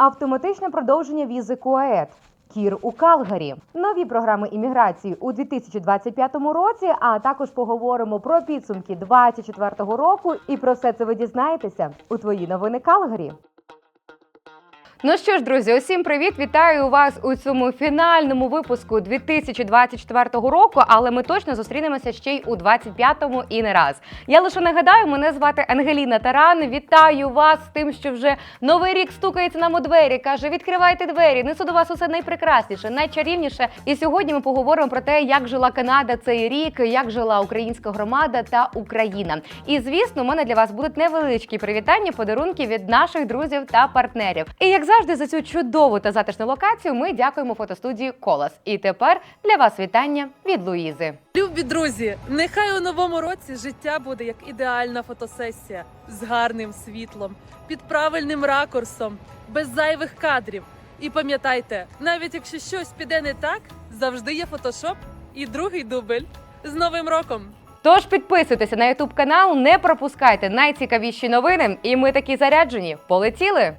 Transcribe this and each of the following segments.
Автоматичне продовження візи КУАЕД. Кір у Калгарі, нові програми імміграції у 2025 році. А також поговоримо про підсумки 2024 року. І про все це ви дізнаєтеся у твої новини Калгарі. Ну що ж, друзі, усім привіт! Вітаю вас у цьому фінальному випуску 2024 року. Але ми точно зустрінемося ще й у 25-му і не раз. Я лише нагадаю, мене звати Ангеліна Таран. Вітаю вас з тим, що вже новий рік стукається нам у двері. каже: відкривайте двері, несу до вас усе найпрекрасніше, найчарівніше. І сьогодні ми поговоримо про те, як жила Канада цей рік, як жила українська громада та Україна. І звісно, у мене для вас будуть невеличкі привітання, подарунки від наших друзів та партнерів. І як завжди, за цю чудову та затишну локацію ми дякуємо фотостудії Колос. І тепер для вас вітання від Луїзи. Любі друзі, нехай у новому році життя буде як ідеальна фотосесія з гарним світлом, під правильним ракурсом, без зайвих кадрів. І пам'ятайте, навіть якщо щось піде не так, завжди є фотошоп і другий дубль. З Новим роком! Тож підписуйтеся на Ютуб канал, не пропускайте найцікавіші новини. І ми такі заряджені. Полетіли!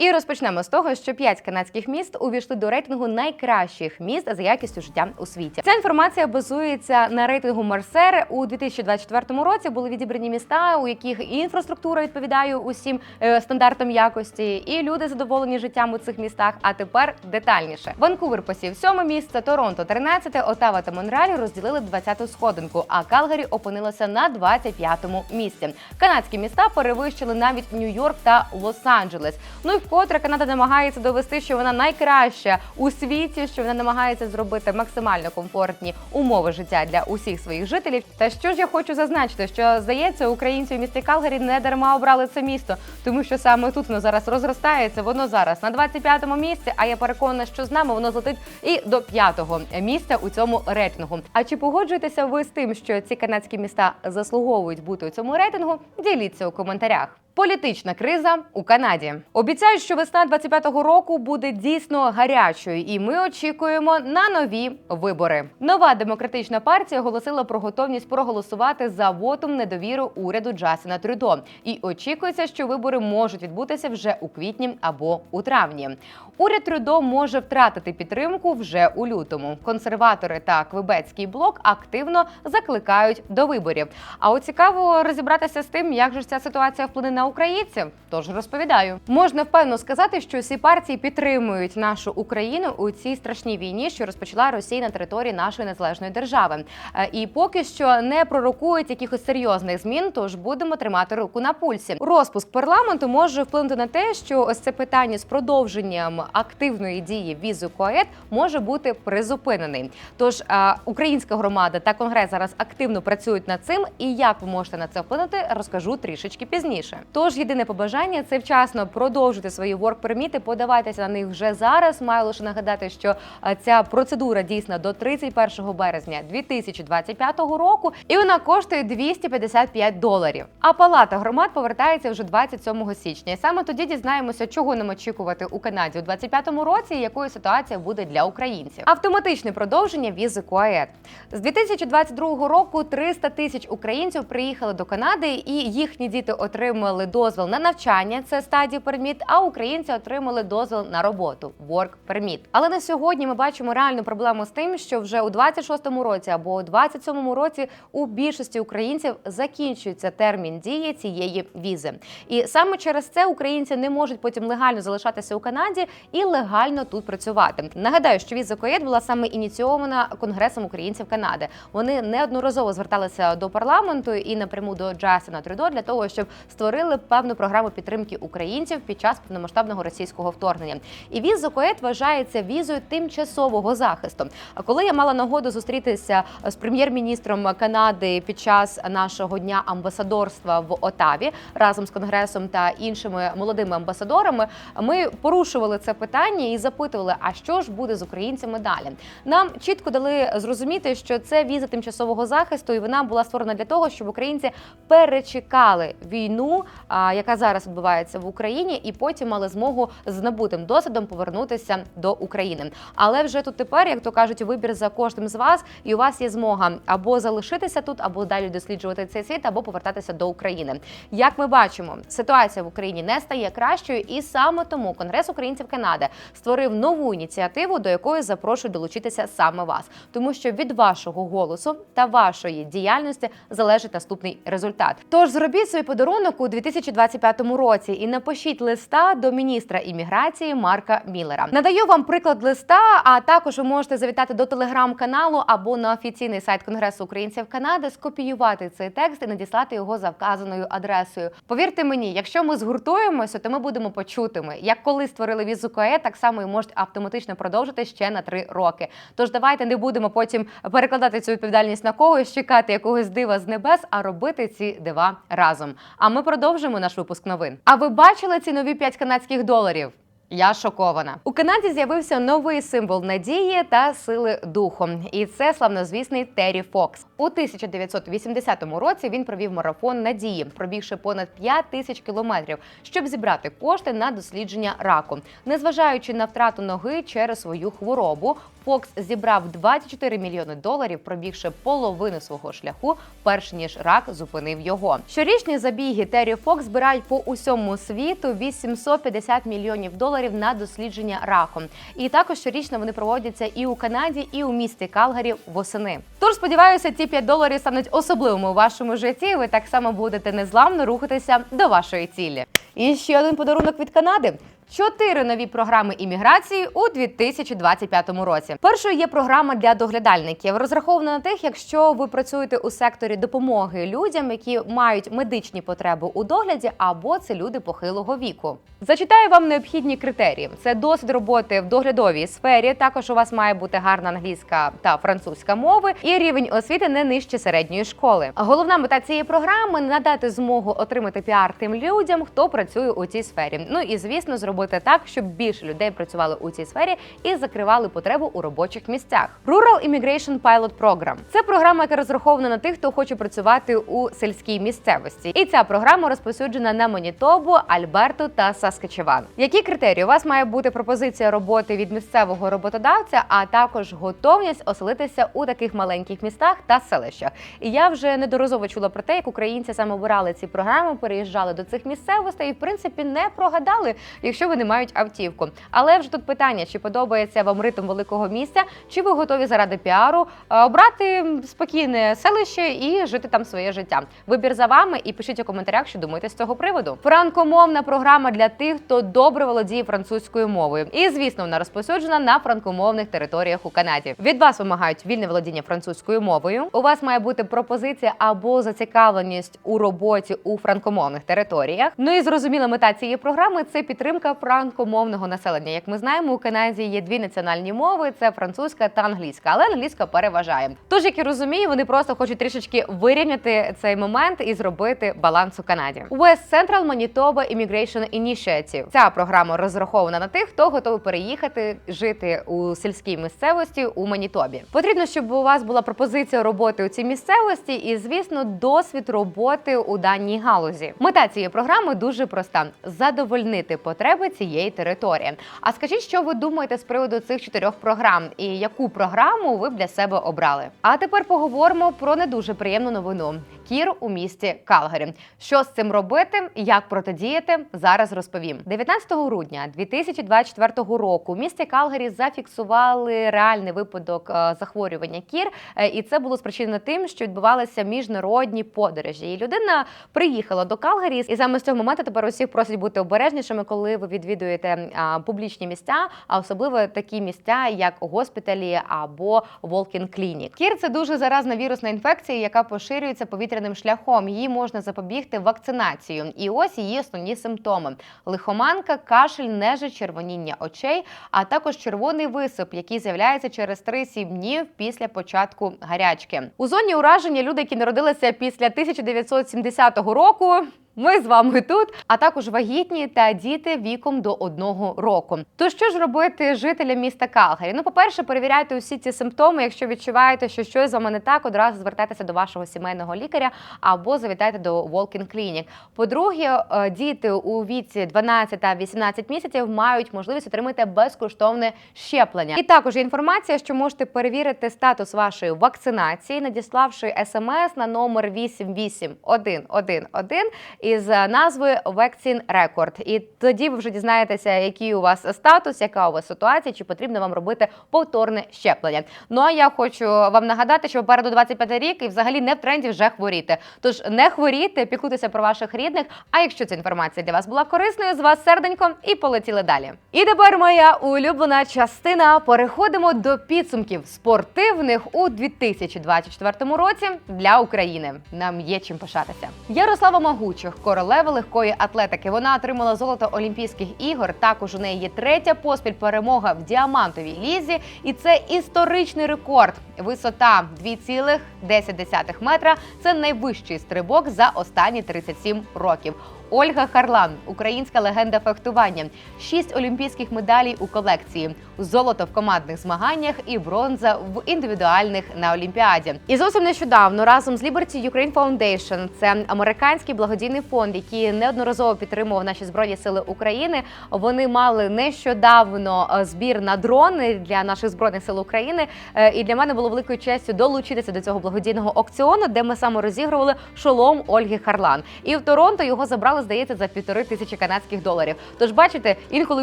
І розпочнемо з того, що п'ять канадських міст увійшли до рейтингу найкращих міст за якістю життя у світі. Ця інформація базується на рейтингу Марсер. У 2024 році були відібрані міста, у яких інфраструктура відповідає усім е, стандартам якості, і люди задоволені життям у цих містах. А тепер детальніше. Ванкувер посів сьоме місце, Торонто 13, Отава та Монреаль розділили 20-ту сходинку, а Калгарі опинилася на 25-му місці. Канадські міста перевищили навіть Нью-Йорк та Лос-Анджелес. Ну і вкотре Канада намагається довести, що вона найкраща у світі, що вона намагається зробити максимально комфортні умови життя для усіх своїх жителів. Та що ж я хочу зазначити, що здається, українці у місті Калгарі не дарма обрали це місто, тому що саме тут воно зараз розростається. Воно зараз на 25-му місці. А я переконана, що з нами воно злетить і до п'ятого місця у цьому рейтингу. А чи погоджуєтеся ви з тим, що ці канадські міста заслуговують бути у цьому рейтингу? Діліться у коментарях. Політична криза у Канаді обіцяють, що весна 25-го року буде дійсно гарячою, і ми очікуємо на нові вибори. Нова демократична партія оголосила про готовність проголосувати за вотум недовіру уряду Джасіна Трюдо. І очікується, що вибори можуть відбутися вже у квітні або у травні. Уряд Трюдо може втратити підтримку вже у лютому. Консерватори та Квебецький блок активно закликають до виборів. А от цікаво розібратися з тим, як же ця ситуація вплине на українців. Тож розповідаю, можна впевнено сказати, що всі партії підтримують нашу Україну у цій страшній війні, що розпочала Росія на території нашої незалежної держави. Е, І поки що не пророкують якихось серйозних змін, тож будемо тримати руку на пульсі. Розпуск парламенту може вплинути на те, що ось це питання з продовженням активної дії візи КОЕД може бути призупинений. Тож е, українська громада та конгрес зараз активно працюють над цим. І як ви можете на це вплинути, розкажу трішечки пізніше. Тож єдине побажання це вчасно продовжити свої ворк-перміти, подавайтеся на них вже зараз. Маю лише нагадати, що е, ця процедура дійсна до 31 березня 2025 року, і вона коштує 255 доларів. А палата громад повертається вже 27 січня. І саме тоді дізнаємося, чого нам очікувати у Канаді у 2025 році, і якою ситуація буде для українців. Автоматичне продовження візи КУАЕД. з 2022 року 300 тисяч українців приїхали до Канади, і їхні діти отримали дозвіл на навчання. Це стадія перміт, а українці отримали дозвіл на роботу work permit. Але на сьогодні ми бачимо реальну проблему з тим, що вже у 26-му році або у 27-му році у більшості українців закінчується термін дії цієї візи. І саме через це українці не можуть потім легально залишатися у Канаді і легально тут працювати. Нагадаю, що віза КОЄД була саме ініційована Конгресом українців Канади. Вони неодноразово зверталися до парламенту і напряму до Джасіна Трюдо для того, щоб створили певну програму підтримки українців під час повномасштабного російського вторгнення. І віза КОЕД вважається візою тимчасового захисту. А коли я мала нагоду зустрітися з прем'єр-міністром Канади під час нашого дня амбасадорства в Отаві разом з конгресом та іншими молодими амбасадорами, ми порушували це питання і запитували, а що ж буде з українцями далі. Нам чітко дали зрозуміти, що це віза тимчасового захисту, і вона була створена для того, щоб українці перечекали війну, яка зараз відбувається в Україні, і потім потім мали змогу з набутим досвідом повернутися до України. Але вже тут тепер, як то кажуть, вибір за кожним з вас, і у вас є змога або залишитися тут, або далі досліджувати цей світ, або повертатися до України. Як ми бачимо, ситуація в Україні не стає кращою, і саме тому Конгрес українців Канади створив нову ініціативу, до якої запрошують долучитися саме вас, тому що від вашого голосу та вашої діяльності залежить наступний результат. Тож зробіть свій подарунок у 2025 році і напишіть листа до міністра імміграції Марка Міллера. Надаю вам приклад листа. А також ви можете завітати до телеграм-каналу або на офіційний сайт Конгресу українців Канади, скопіювати цей текст і надіслати його за вказаною адресою. Повірте мені, якщо ми згуртуємося, то ми будемо почутими. Як коли створили візу КОЕ, так само і можуть автоматично продовжити ще на три роки. Тож давайте не будемо потім перекладати цю відповідальність на когось, чекати якогось дива з небес, а робити ці дива разом. А ми продовжимо наш випуск новин. А ви бачили ці нові 5 канадських доларів? Я шокована. У Канаді з'явився новий символ надії та сили духу, і це славнозвісний Террі Фокс. У 1980 році він провів марафон надії, пробігши понад 5 тисяч кілометрів, щоб зібрати кошти на дослідження раку. Незважаючи на втрату ноги через свою хворобу, Фокс зібрав 24 мільйони доларів, пробігши половину свого шляху, перш ніж рак зупинив його. Щорічні забіги Террі Фокс збирають по усьому світу 850 мільйонів доларів на дослідження раком. І також щорічно вони проводяться і у Канаді, і у місті Калгарі восени. Тож сподіваюся, ці 5 доларів стануть особливими у вашому житті. Ви так само будете незламно рухатися до вашої цілі. І ще один подарунок від Канади. Чотири нові програми імміграції у 2025 році. Першою є програма для доглядальників, розрахована на тих, якщо ви працюєте у секторі допомоги людям, які мають медичні потреби у догляді, або це люди похилого віку. Зачитаю вам необхідні критерії: це досвід роботи в доглядовій сфері. Також у вас має бути гарна англійська та французька мови і рівень освіти не нижче середньої школи. Головна мета цієї програми надати змогу отримати піар тим людям, хто працює у цій сфері. Ну і звісно, зробити так, щоб більше людей працювали у цій сфері і закривали потребу у робочих місцях. Rural Immigration Pilot Program – це програма, яка розрахована на тих, хто хоче працювати у сільській місцевості. І ця програма розповсюджена на Манітобу, Альберту та Саскачеван. Які критерії у вас має бути пропозиція роботи від місцевого роботодавця, а також готовність оселитися у таких маленьких містах та селищах. І я вже недоразово чула про те, як українці саме обирали ці програми, переїжджали до цих місцевостей і в принципі не прогадали, якщо вони мають автівку. Але вже тут питання: чи подобається вам ритм великого місця, чи ви готові заради піару е, обрати спокійне селище і жити там своє життя? Вибір за вами і пишіть у коментарях, що думаєте з цього приводу. Франкомовна програма для тих, хто добре володіє французькою мовою. І звісно, вона розповсюджена на франкомовних територіях у Канаді. Від вас вимагають вільне володіння французькою мовою. У вас має бути пропозиція або зацікавленість у роботі у франкомовних територіях. Ну і зрозуміла мета цієї програми це підтримка франкомовного населення. Як ми знаємо, у Канаді є дві національні мови: це французька та англійська, але англійська переважає. Тож, як і розумію, вони просто хочуть трішечки вирівняти цей момент і зробити баланс у Канаді. West Central Manitoba Immigration Initiative. Ця програма розрахована на тих, хто готовий переїхати жити у сільській місцевості у Манітобі. Потрібно, щоб у вас була пропозиція роботи у цій місцевості, і звісно, досвід роботи у даній галузі. Мета цієї програми дуже проста: задовольнити потреби цієї території. А скажіть, що ви думаєте з приводу цих чотирьох програм, і яку програму ви б для себе обрали? А тепер поговоримо про не дуже приємну новину. Кір у місті Калгарі. Що з цим робити? Як протидіяти? Зараз розповім. 19 грудня 2024 року в місті Калгарі зафіксували реальний випадок е, захворювання кір, е, і це було спричинено тим, що відбувалися міжнародні подорожі. І людина приїхала до Калгарі, і саме з цього моменту тепер усіх просять бути обережнішими, коли ви відвідуєте публічні місця, а особливо такі місця, як госпіталі або walk-in clinic. Кір це дуже заразна вірусна інфекція, яка поширюється повітряним шляхом. Її можна запобігти вакцинацією. І ось її основні симптоми: лихоманка, кашель, нежить, червоніння очей, а також червоний висип, який з'являється через 3-7 днів після початку гарячки. У зоні ураження люди, які народилися після 1970 року. Ми з вами тут, а також вагітні та діти віком до одного року. То що ж робити жителям міста Калгарі? Ну, по-перше, перевіряйте усі ці симптоми. Якщо відчуваєте, що щось з вами не так, одразу звертайтеся до вашого сімейного лікаря або завітайте до Walk-in Clinic. По-друге, е, діти у віці 12 та 18 місяців мають можливість отримати безкоштовне щеплення. І також є інформація, що можете перевірити статус вашої вакцинації, надіславши смс на номер 88111 із назвою Vaccine Record. І тоді ви вже дізнаєтеся, який у вас статус, яка у вас ситуація, чи потрібно вам робити повторне щеплення. Ну а я хочу вам нагадати, що попереду 25 рік і взагалі не в тренді вже хворіти. Тож не хворійте, піклуйтеся про ваших рідних. А якщо ця інформація для вас була корисною, з вас серденько і полетіли далі. І тепер моя улюблена частина. Переходимо до підсумків спортивних у 2024 році для України. Нам є чим пишатися. Ярослава Магучих, королева легкої атлетики. Вона отримала золото Олімпійських ігор. Також у неї є третя поспіль перемога в діамантовій лізі, і це історичний рекорд. Висота 2,10 метра. Це найвищий стрибок за останні 37 років. Ольга Харлан, українська легенда фехтування, шість олімпійських медалей у колекції, золото в командних змаганнях і бронза в індивідуальних на Олімпіаді. І зовсім нещодавно разом з Liberty Ukraine Foundation, це американський благодійний фонд, який неодноразово підтримував наші збройні сили України. Вони мали нещодавно е, збір на дрони для наших збройних сил України. Е, І для мене було великою честю долучитися до цього благодійного аукціону, де ми саме розігрували шолом Ольги Харлан. І в Торонто його забрали, здається, за півтори тисячі канадських доларів. Тож, бачите, інколи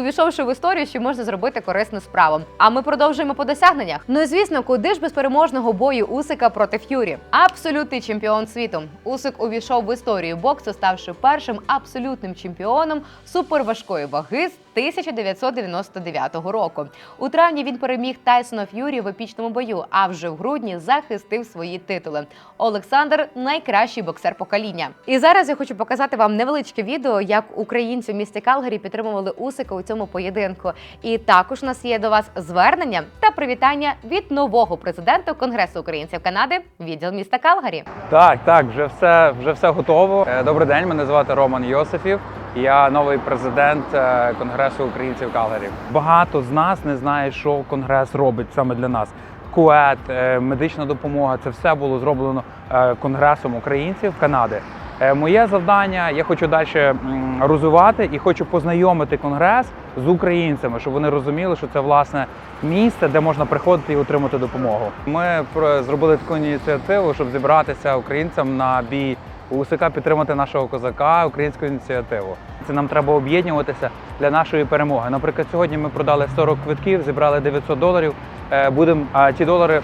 увійшовши в історію, що можна зробити корисну справу. А ми продовжуємо по досягненнях. Ну і звісно, куди ж без переможного бою Усика проти Ф'юрі? Абсолютний чемпіон світу. Усик увійшов в історію боксу, ставши першим абсолютним чемпіоном суперважкої ваги з 1999 року. У травні він переміг Тайсона Ф'юрі в епічному бою, а вже в грудні захистив свої титули. Олександр найкращий боксер покоління. І зараз я хочу показати вам невеличке відео, як українці в місті Калгарі підтримували Усика у цьому поєдинку. І також у нас є до вас звернення та привітання від нового президента Конгресу українців Канади, відділ міста Калгарі. Так, так, вже все, вже все готово. Е, Добрий день, мене звати Роман Йосифів. Я новий президент е, Конгресу українців Калгарі. Багато з нас не знає, що конгрес робить саме для нас. Кует, е, медична допомога це все було зроблено е, Конгресом українців Канади. Моє завдання я хочу далі розвивати і хочу познайомити конгрес з українцями, щоб вони розуміли, що це власне місце, де можна приходити і отримати допомогу. Ми зробили таку ініціативу, щоб зібратися українцям на бій УСК, підтримати нашого козака, українську ініціативу. Це нам треба об'єднуватися для нашої перемоги. Наприклад, сьогодні ми продали 40 квитків, зібрали 900 доларів. Е, Будемо ті долари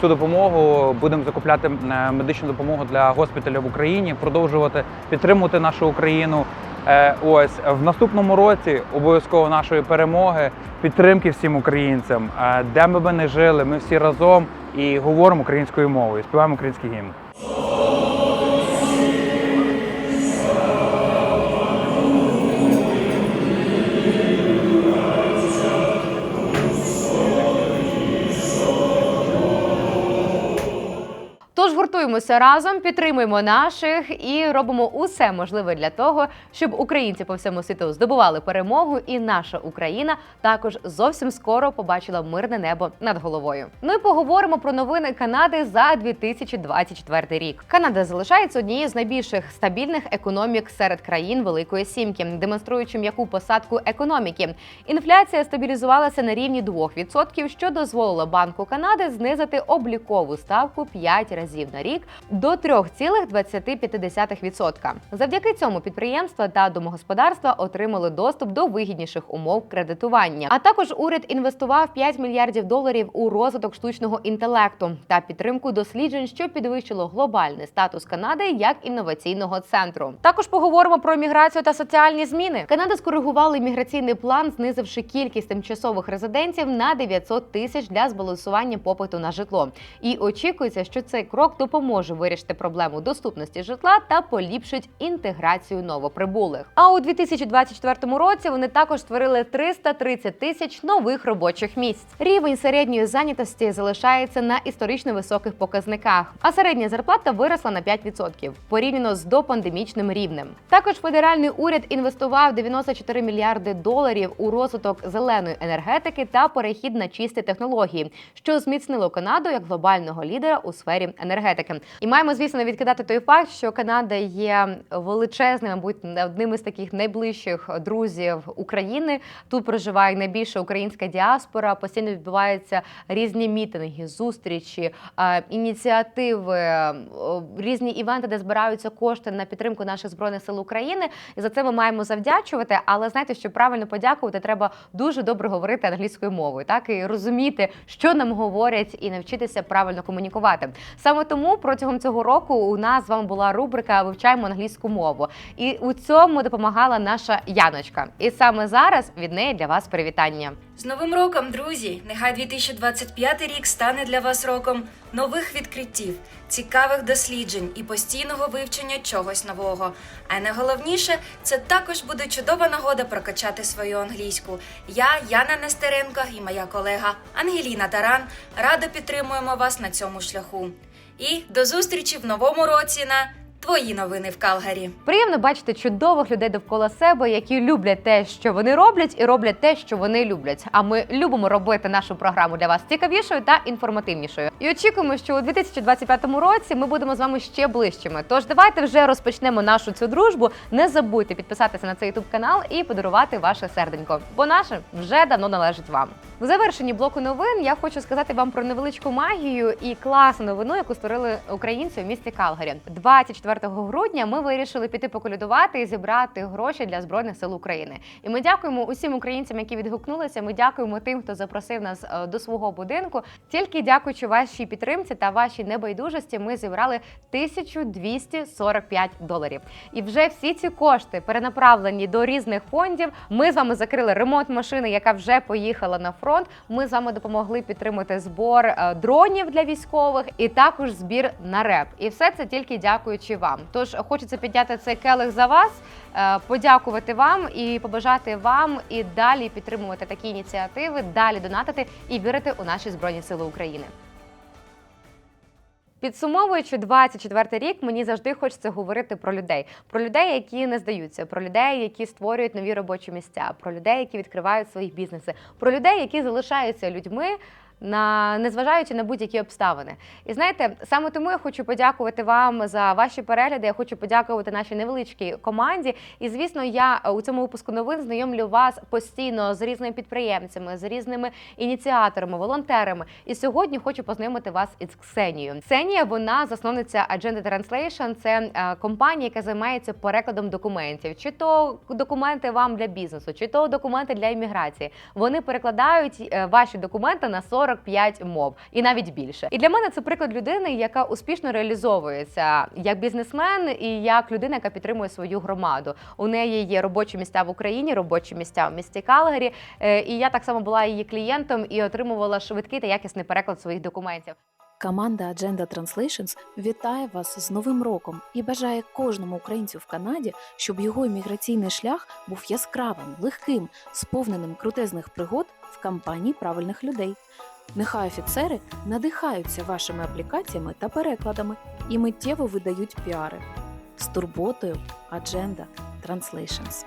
цю допомогу будемо закупляти е, медичну допомогу для госпіталів в Україні, продовжувати підтримувати нашу Україну. Е, Ось в наступному році обов'язково нашої перемоги, підтримки всім українцям, де ми би не жили, ми всі разом і говоримо українською мовою, співаємо український гімн. Тож разом, підтримуємо наших і робимо усе можливе для того, щоб українці по всьому світу здобували перемогу, і наша Україна також зовсім скоро побачила мирне небо над головою. І поговоримо про новини Канади за 2024 рік. Канада залишається однією з найбільших стабільних економік серед країн Великої Сімки, демонструючи м'яку посадку економіки. Інфляція стабілізувалася на рівні 2%, що дозволило Банку Канади знизити облікову ставку 5 разів на рік до 3,25%. Завдяки цьому підприємства та домогосподарства отримали доступ до вигідніших умов кредитування. А також уряд інвестував 5 мільярдів доларів у розвиток штучного інтелекту та підтримку досліджень, що підвищило глобальний статус Канади як інноваційного центру. Також поговоримо про міграцію та соціальні зміни. Канада скоригувала міграційний план, знизивши кількість тимчасових резидентів на 900 тисяч для збалансування попиту на житло. І очікується, що цей крок допоможе допоможе вирішити проблему доступності житла та поліпшить інтеграцію новоприбулих. А у 2024 році вони також створили 330 тисяч нових робочих місць. Рівень середньої зайнятості залишається на історично високих показниках, а середня зарплата виросла на 5% порівняно з допандемічним рівнем. Також федеральний уряд інвестував 94 мільярди доларів у розвиток зеленої енергетики та перехід на чисті технології, що зміцнило Канаду як глобального лідера у сфері енергетики. І маємо, звісно, відкидати той факт, що Канада є величезним, мабуть, одним із таких найближчих друзів України. Тут проживає найбільша українська діаспора. Постійно відбуваються різні мітинги, зустрічі, е, ініціативи, е, різні івенти, де збираються кошти на підтримку наших збройних сил України. І за це ми маємо завдячувати. Але знаєте, щоб правильно подякувати, треба дуже добре говорити англійською мовою, так і розуміти, що нам говорять, і навчитися правильно комунікувати. Саме тому протягом цього року у нас з вами була рубрика Вивчаємо англійську мову. І у цьому допомагала наша Яночка. І саме зараз від неї для вас привітання. З Новим роком, друзі! Нехай 2025 рік стане для вас роком нових відкриттів, цікавих досліджень і постійного вивчення чогось нового. А найголовніше, це також буде чудова нагода прокачати свою англійську. Я, Яна Нестеренко і моя колега Ангеліна Таран радо підтримуємо вас на цьому шляху. І до зустрічі в новому році на Твої новини в Калгарі. Приємно бачити чудових людей довкола себе, які люблять те, що вони роблять, і роблять те, що вони люблять. А ми любимо робити нашу програму для вас цікавішою та інформативнішою. І очікуємо, що у 2025 році ми будемо з вами ще ближчими. Тож давайте вже розпочнемо нашу цю дружбу. Не забудьте підписатися на цей ютуб канал і подарувати ваше серденько, бо наше вже давно належить вам. В завершенні блоку новин я хочу сказати вам про невеличку магію і класну новину, яку створили українці в місті Калгарі. 24 грудня ми вирішили піти поколядувати і зібрати гроші для збройних сил України. І ми дякуємо усім українцям, які відгукнулися. Ми дякуємо тим, хто запросив нас е, до свого будинку. Тільки дякуючи вашій підтримці та вашій небайдужості, ми зібрали 1245 доларів. І вже всі ці кошти перенаправлені до різних фондів. Ми з вами закрили ремонт машини, яка вже поїхала на фронт. Ми з вами допомогли підтримати збор е, дронів для військових і також збір на реп. І все це тільки дякуючи вам. Тож хочеться підняти цей келих за вас, е, подякувати вам і побажати вам і далі підтримувати такі ініціативи, далі донатити і вірити у наші збройні сили України. Підсумовуючи 24 рік, мені завжди хочеться говорити про людей, про людей, які не здаються, про людей, які створюють нові робочі місця, про людей, які відкривають свої бізнеси, про людей, які залишаються людьми. На незважаючи на будь-які обставини, і знаєте, саме тому я хочу подякувати вам за ваші перегляди. Я хочу подякувати нашій невеличкій команді. І звісно, я у цьому випуску новин знайомлю вас постійно з різними підприємцями, з різними ініціаторами, волонтерами. І сьогодні хочу познайомити вас із Ксенією. Ксенія, вона засновниця Agenda Translation. Це е, компанія, яка займається перекладом документів, чи то документи вам для бізнесу, чи то документи для імміграції. Вони перекладають е, ваші документи на 45 мов і навіть більше. І для мене це приклад людини, яка успішно реалізовується як бізнесмен і як людина, яка підтримує свою громаду. У неї є робочі місця в Україні, робочі місця в місті Калгарі. Е, І я так само була її клієнтом і отримувала швидкий та якісний переклад своїх документів. Команда Agenda Translations вітає вас з Новим роком і бажає кожному українцю в Канаді, щоб його імміграційний шлях був яскравим, легким, сповненим крутезних пригод в компанії правильних людей. Нехай офіцери надихаються вашими аплікаціями та перекладами і миттєво видають піари. З турботою Agenda Translations.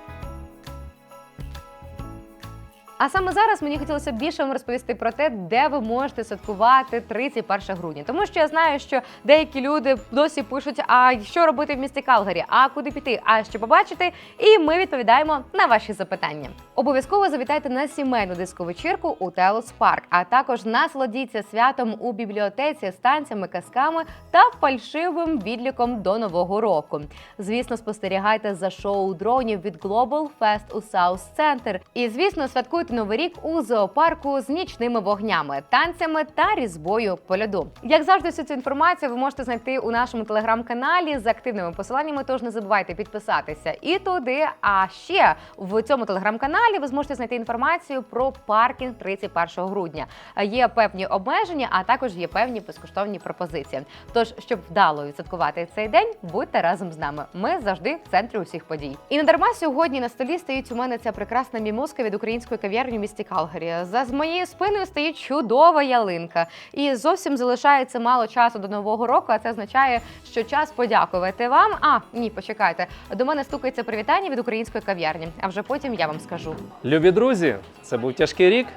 А саме зараз мені хотілося більше вам розповісти про те, де ви можете святкувати 31 грудня. Тому що я знаю, що деякі люди досі пишуть: а що робити в місті Калгарі, а куди піти, а що побачити. І ми відповідаємо на ваші запитання. Обов'язково завітайте на сімейну дисковечірку у Телос Парк, а також насолодіться святом у бібліотеці з танцями, казками та фальшивим відліком до нового року. Звісно, спостерігайте за шоу дронів від Global Fest у South Center. І звісно, святкуйте новий рік у зоопарку з нічними вогнями, танцями та різьбою по льоду. Як завжди, всю цю інформацію ви можете знайти у нашому телеграм-каналі з активними посиланнями. Тож не забувайте підписатися і туди. А ще в цьому телеграм-каналі ви зможете знайти інформацію про паркінг 31 грудня. Є певні обмеження, а також є певні безкоштовні пропозиції. Тож, щоб вдало відсвяткувати цей день, будьте разом з нами. Ми завжди в центрі усіх подій. І не дарма сьогодні на столі стоїть у мене ця прекрасна мімозка від української кав'ярні в місті Калгарі. За з моєю спиною стоїть чудова ялинка. І зовсім залишається мало часу до нового року. А це означає, що час подякувати вам. А ні, почекайте. До мене стукається привітання від української кав'ярні. А вже потім я вам скажу. Любі друзі, це був тяжкий рік,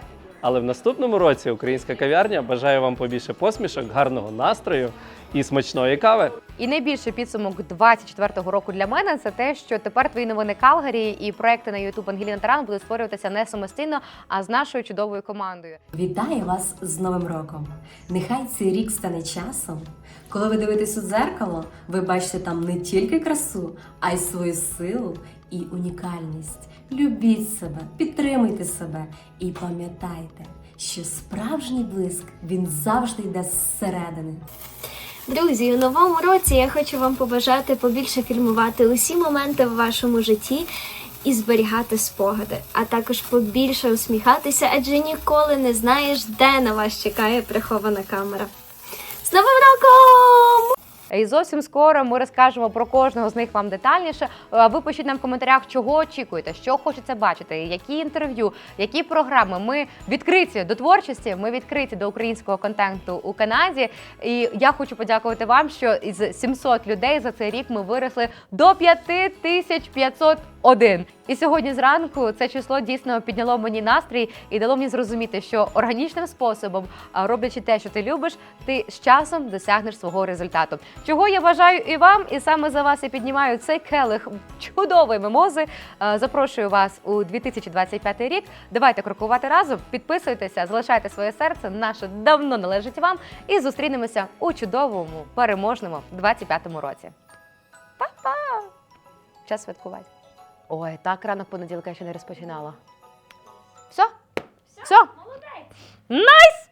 але в наступному році українська кав'ярня бажає вам побільше посмішок, гарного настрою і смачної кави. І найбільший підсумок 24-го року для мене це те, що тепер твої новини Калгарі і проекти на YouTube Ангеліна Таран будуть створюватися не самостійно, а з нашою чудовою командою. Вітаю вас з Новим роком! Нехай цей рік стане часом. Коли ви дивитесь у дзеркало, ви бачите там не тільки красу, а й свою силу і унікальність. Любіть себе, підтримуйте себе і пам'ятайте, що справжній блиск він завжди йде зсередини. Друзі, у новому році я хочу вам побажати побільше фільмувати усі моменти в вашому житті і зберігати спогади, а також побільше усміхатися, адже ніколи не знаєш, де на вас чекає прихована камера. З Новим роком! І зовсім скоро ми розкажемо про кожного з них вам детальніше. Ви пишіть нам в коментарях, чого очікуєте, що хочеться бачити, які інтерв'ю, які програми. Ми відкриті до творчості. Ми відкриті до українського контенту у Канаді. І я хочу подякувати вам, що із 700 людей за цей рік ми виросли до 5501. І сьогодні зранку це число дійсно підняло мені настрій і дало мені зрозуміти, що органічним способом, роблячи те, що ти любиш, ти з часом досягнеш свого результату. Чого я бажаю і вам, і саме за вас я піднімаю цей келих чудової мимози. Е, Запрошую вас у 2025 рік. Давайте крокувати разом. Підписуйтеся, залишайте своє серце. Наше давно належить вам. І зустрінемося у чудовому, переможному 25-му році. Па-па! Час святкувати. Ой, так ранок понеділка я ще не розпочинала. Все? Все? Молодець! Найс!